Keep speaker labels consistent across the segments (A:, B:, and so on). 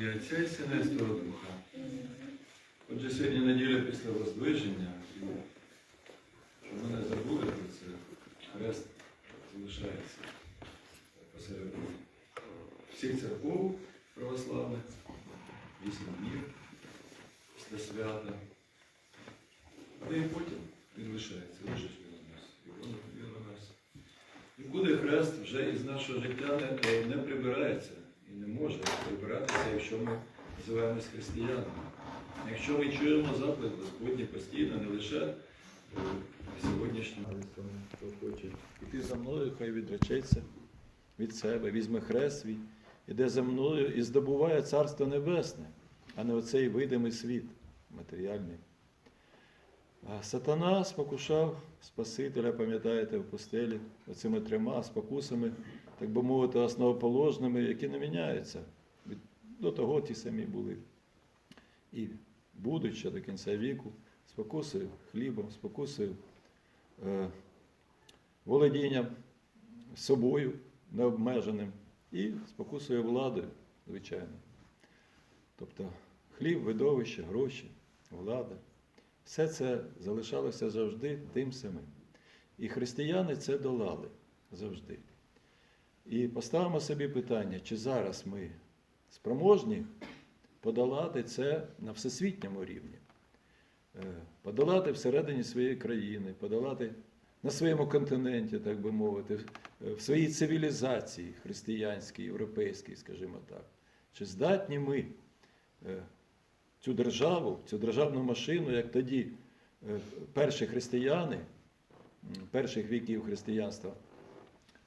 A: І Отця і Сина і Святого Духа. Отже, сьогодні неділя після Воздвиження, і щоб ми не забули про це, хрест залишається посеред всіх церков православних, вісім днів після свята. Але і потім він лишається, лишить він у нас. І він, він у нас. Нікуди хрест вже із нашого життя не, не прибирається і не Може прибиратися, якщо ми називаємось християнами. Якщо ми чуємо заклик Господній постійно, не лише е, сьогоднішнього. Хто хоче іти за мною, хай відречеться від себе, візьме хрест свій, іде за мною і здобуває Царство Небесне, а не оцей видимий світ матеріальний. А Сатана спокушав Спасителя, пам'ятаєте, в пустелі, оцими трьома спокусами, так би мовити, основоположними, які не міняються. До того ті самі були. І будуть ще до кінця віку, спокусою хлібом, спокусою е, володінням собою необмеженим і спокусою владою, звичайно. Тобто хліб, видовище, гроші, влада. Все це залишалося завжди тим самим. І християни це долали завжди. І поставимо собі питання, чи зараз ми спроможні подолати це на всесвітньому рівні, Е, подолати всередині своєї країни, подолати на своєму континенті, так би мовити, в своїй цивілізації християнській, європейській, скажімо так. Чи здатні ми е, цю державу, цю державну машину, як тоді е, перші християни, перших віків християнства,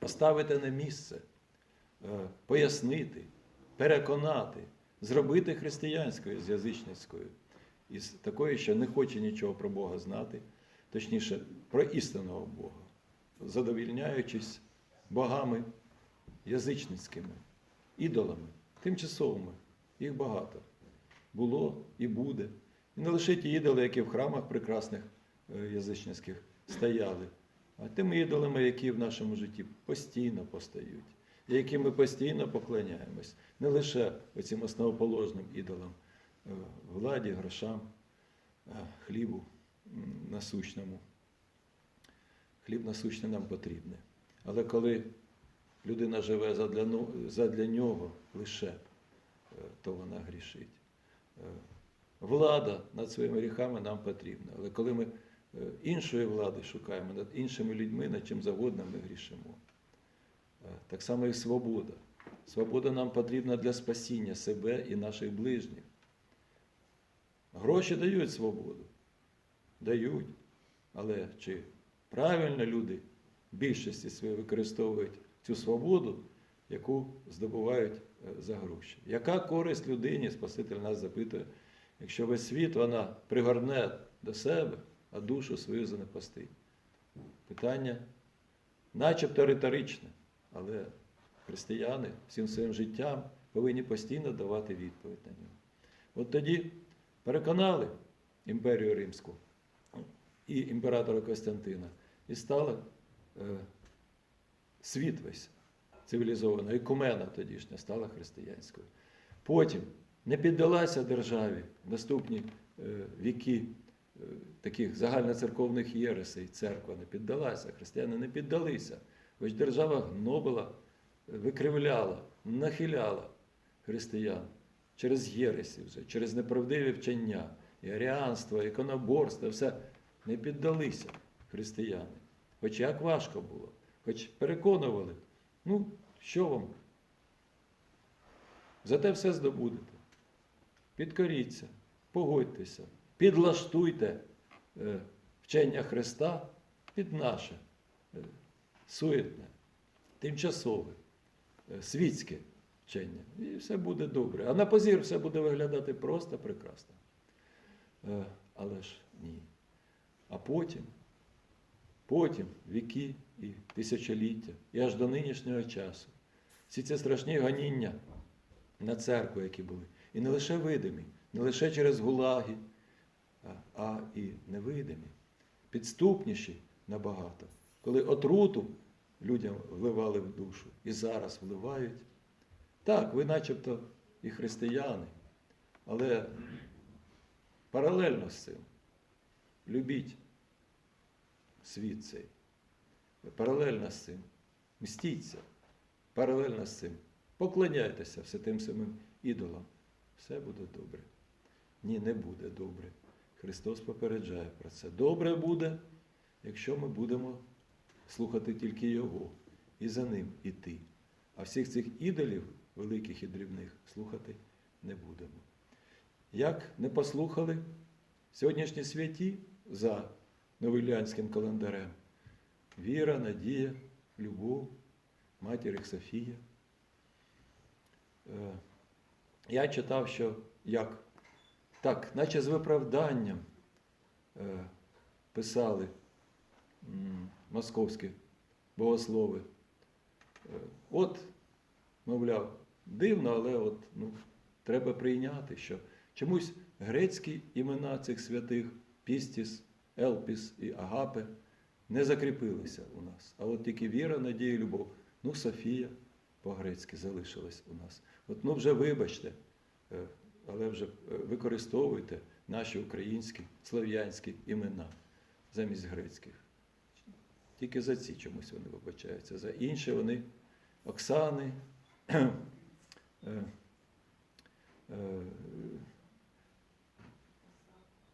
A: поставити на місце, е, пояснити, переконати, зробити християнською з язичницькою, із такою, що не хоче нічого про Бога знати, точніше, про істинного Бога, задовільняючись богами язичницькими, ідолами, тимчасовими, їх багато. Було і буде. І не лише ті ідоли, які в храмах прекрасних е, язичницьких стояли, тими ідолами, які в нашому житті постійно постають, і яким ми постійно поклоняємось, не лише оцим основоположним ідолам е, владі, грошам, е, хлібу насущному. Хліб насущний нам потрібний. Але коли людина живе задля, задля нього лише, е, то вона грішить. Влада над своїми гріхами нам потрібна. Але коли ми іншої влади шукаємо над іншими людьми, над чим завгодно ми грішимо. Е, Так само і свобода. Свобода нам потрібна для спасіння себе і наших ближніх. Гроші дають свободу. Дають. Але чи правильно люди в більшості своїй використовують цю свободу, яку здобувають е, за гроші? Яка користь людині, Спаситель нас запитує, якщо весь світ вона пригорне до себе, а душу свою занепастить? Питання начебто риторичне, але християни всім своїм життям повинні постійно давати відповідь на нього. От тоді переконали імперію Римську і імператора Костянтина, і стала е, світ весь цивілізовано, ікумена тодішня стала християнською. Потім не піддалася державі наступні е, віки таких загальноцерковних єресей, церква не піддалася, християни не піддалися. Хоч держава гнобила, викривляла, нахиляла християн через єресі, вже, через неправдиві вчення, і аріанство, іконоборство, все не піддалися християни. Хоч як важко було, хоч переконували, ну, що вам? Зате все здобудете. Підкоріться, погодьтеся, підлаштуйте е, вчення Христа під наше е, суетне, тимчасове, е, світське вчення. І все буде добре. А на позір все буде виглядати просто прекрасно. Але ж ні. А потім, потім віки і тисячоліття, і аж до нинішнього часу. Всі ці страшні ганіння на церкву, які були. І не лише видимі, не лише через гулаги, а, а і невидимі, підступніші набагато. Коли отруту людям вливали в душу і зараз вливають. Так, ви начебто
B: і християни. Але паралельно з цим любіть світ цей. Паралельно з цим мстіться. Паралельно з цим поклоняйтеся все тим самим ідолам. Все буде добре. Ні, не буде добре. Христос попереджає про це. Добре буде, якщо ми будемо слухати тільки Його і за ним іти. А всіх цих ідолів, великих і дрібних, слухати не будемо. Як не послухали сьогоднішні святі за новоілянським календарем? Віра, надія, любов, матір Софія. Е, Я читав, що як так, наче з виправданням е, писали московські богослови. Е, От, мовляв, дивно, але от, ну, треба прийняти, що чомусь грецькі імена цих святих Пістіс, Елпіс і Агапе не закріпилися у нас. А от тільки віра, надія, любов. Ну, Софія по-грецьки залишилась у нас. От ну вже вибачте, е, але вже е, використовуйте наші українські, слов'янські імена замість грецьких. Тільки за ці чомусь вони вибачаються. За інші вони Оксани, е, е,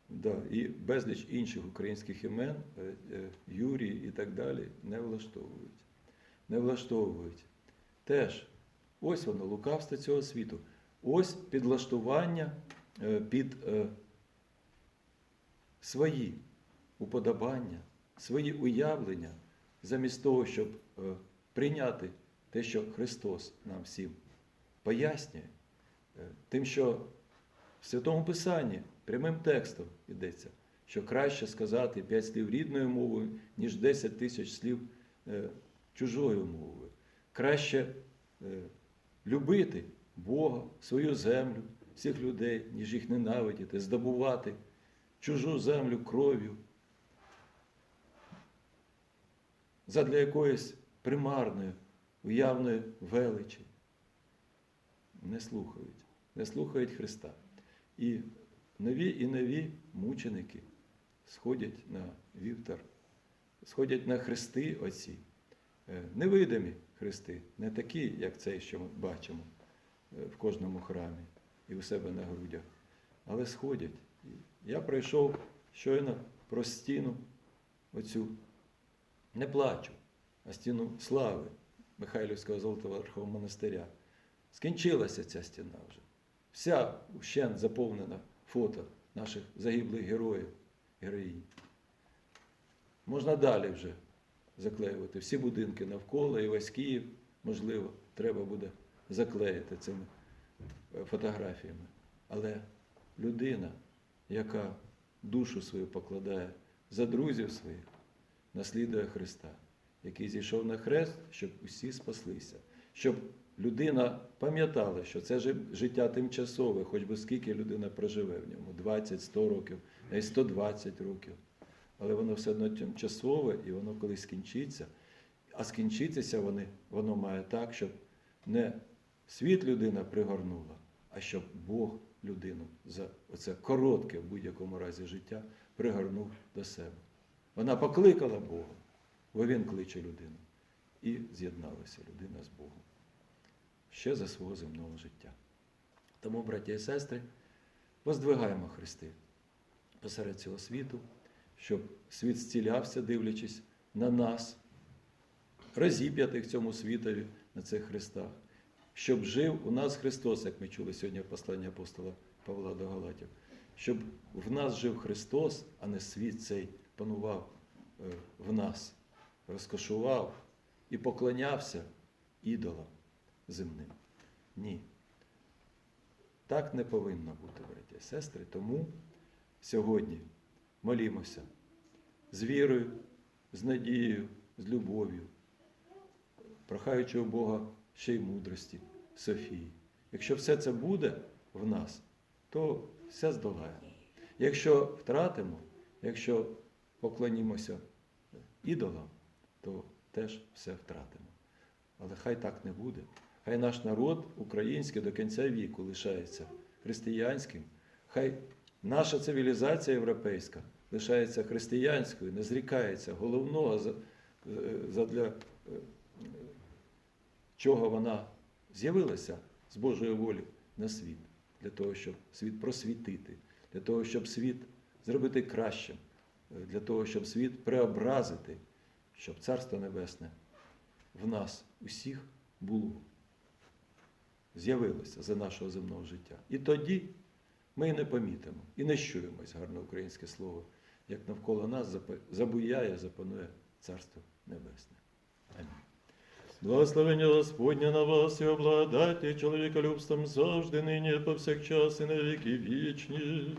B: да, і безліч інших українських імен, Юрій і так далі, не влаштовують. Не влаштовують. Теж ось воно, лукавство цього світу. Ось підлаштування е, під е, свої уподобання, свої уявлення, замість того, щоб е, прийняти те, що Христос нам всім пояснює, тим, що в Святому Писанні прямим текстом йдеться, що краще сказати 5 слів рідною мовою, ніж 10 тисяч слів чужою мовою. Краще любити Бога, свою землю, всіх людей, ніж їх ненавидіти, здобувати чужу землю кров'ю задля якоїсь примарної, уявної величі. Не слухають, не слухають Христа. І нові і нові мученики сходять на вівтар, сходять на хрести оці. Е, Невидимі хрести, не такі, як цей, що ми бачимо в кожному храмі і у себе на грудях, але сходять. Я пройшов щойно про стіну оцю, не плачу, а стіну слави Михайлівського Золотого Верхового монастиря. Скінчилася ця стіна вже. Вся вщент заповнена фото наших загиблих героїв, героїнь. Можна далі вже заклеювати всі будинки навколо і весь Київ, можливо, треба буде заклеїти цими фотографіями. Але людина, яка душу свою покладає за друзів своїх, наслідує Христа, який зійшов на хрест, щоб усі спаслися, щоб людина пам'ятала, що це життя тимчасове, хоч би скільки людина проживе в ньому 20, 100 років, навіть 120 років. Але воно все одно тимчасове і воно колись скінчиться. А скінчитися воно має так, щоб не світ людина пригорнула, а щоб Бог людину за оце коротке в будь-якому разі життя пригорнув до себе. Вона покликала Бога, бо він кличе людину. І з'єдналася людина з Богом ще за свого земного життя. Тому, браті і сестри, воздвигаємо Христи посеред цього світу, щоб світ зцілявся, дивлячись на нас, розіп'ятих цьому світові на цих хрестах, щоб жив у нас Христос, як ми чули сьогодні в посланні апостола Павла до Галатів, щоб в нас жив Христос, а не світ цей панував е, в нас, розкошував і поклонявся ідолам земним. Ні. Так не повинно бути, браті і сестри. Тому сьогодні молімося з вірою, з надією, з любов'ю, прохаючи у Бога ще й мудрості, Софії. Якщо все це буде в нас, то все здолаємо. Якщо втратимо, якщо поклонімося ідолам, то теж все втратимо. Але хай так не буде. Хай наш народ український до кінця віку лишається християнським. Хай наша цивілізація європейська лишається християнською, не зрікається головного е, задля е, чого вона з'явилася з Божої волі на світ, для того, щоб світ просвітити, для того, щоб світ зробити кращим, е, для того, щоб світ преобразити, щоб Царство Небесне в нас усіх було, з'явилося за нашого земного життя. І тоді ми не помітимо, і не щуємось, гарне українське слово, як навколо нас забуяє, запанує Царство Небесне. Амінь. Благословення Господня на вас і обладайте чоловіколюбством завжди, нині, повсякчас, і на віки вічні.